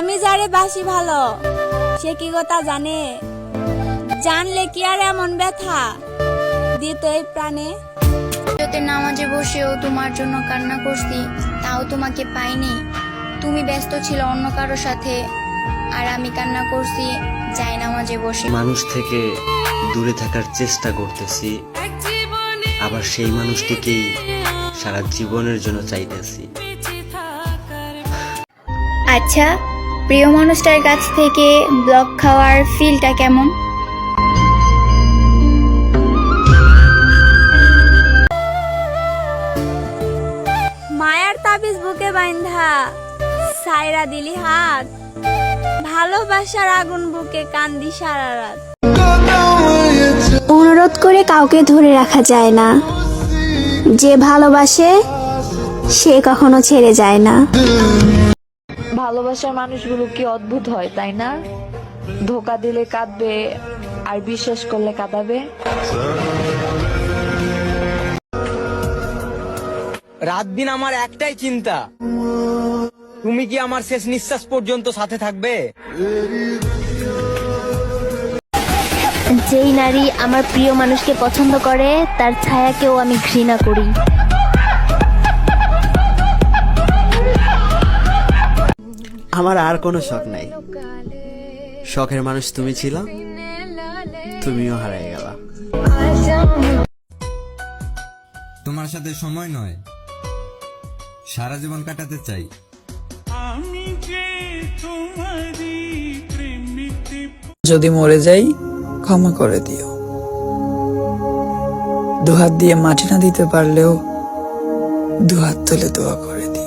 আমি যারে বাসি ভালো সে কি কথা জানে? জানলে কি আর এমন ব্যথা? দিত এই প্রাণে। রাতে নামাজে বসেও তোমার জন্য কান্না করছি তাও তোমাকে পাইনি। তুমি ব্যস্ত ছিল অন্য কারও সাথে আর আমি কান্না করছি যাই নামাজে বসে। মানুষ থেকে দূরে থাকার চেষ্টা করতেছি আবার সেই মানুষটিকেই সারা জীবনের জন্য চাইতেছি। আচ্ছা প্রিয় মানুষটার কাছ থেকে ব্লক খাওয়ার ফিলটা কেমন? মায়ার তাবিজ বুকে বাইন্ধা সাইরা দিলি হাত। ভালোবাসার আগুন বুকে কান্দি সারা রাত। অনুরোধ করে কাউকে ধরে রাখা যায় না। যে ভালোবাসে সে কখনো ছেড়ে যায় না। ভালোবাসার মানুষগুলো কি অদ্ভুত হয় তাই না? ধোকা দিলে কাঁদবে আর বিশ্বাস করলে কাঁদাবে। রাত দিন আমার একটাই চিন্তা। তুমি কি আমার শেষ নিঃশ্বাস পর্যন্ত সাথে থাকবে? যেই নারী আমার প্রিয় মানুষকে পছন্দ করে তার ছায়াকেও আমি ঘৃণা করি। আমার আর কোনো শখ নাই। শখের মানুষ তুমি ছিল তুমিও হারাই গেলা। তোমার সাথে সময় নয়। সারা জীবন কাটাতে চাই। যদি মরে যাই ক্ষমা করে দিও। দুহাত দিয়ে মাটি না দিতে পারলেও দুহাত তুলে দোয়া করো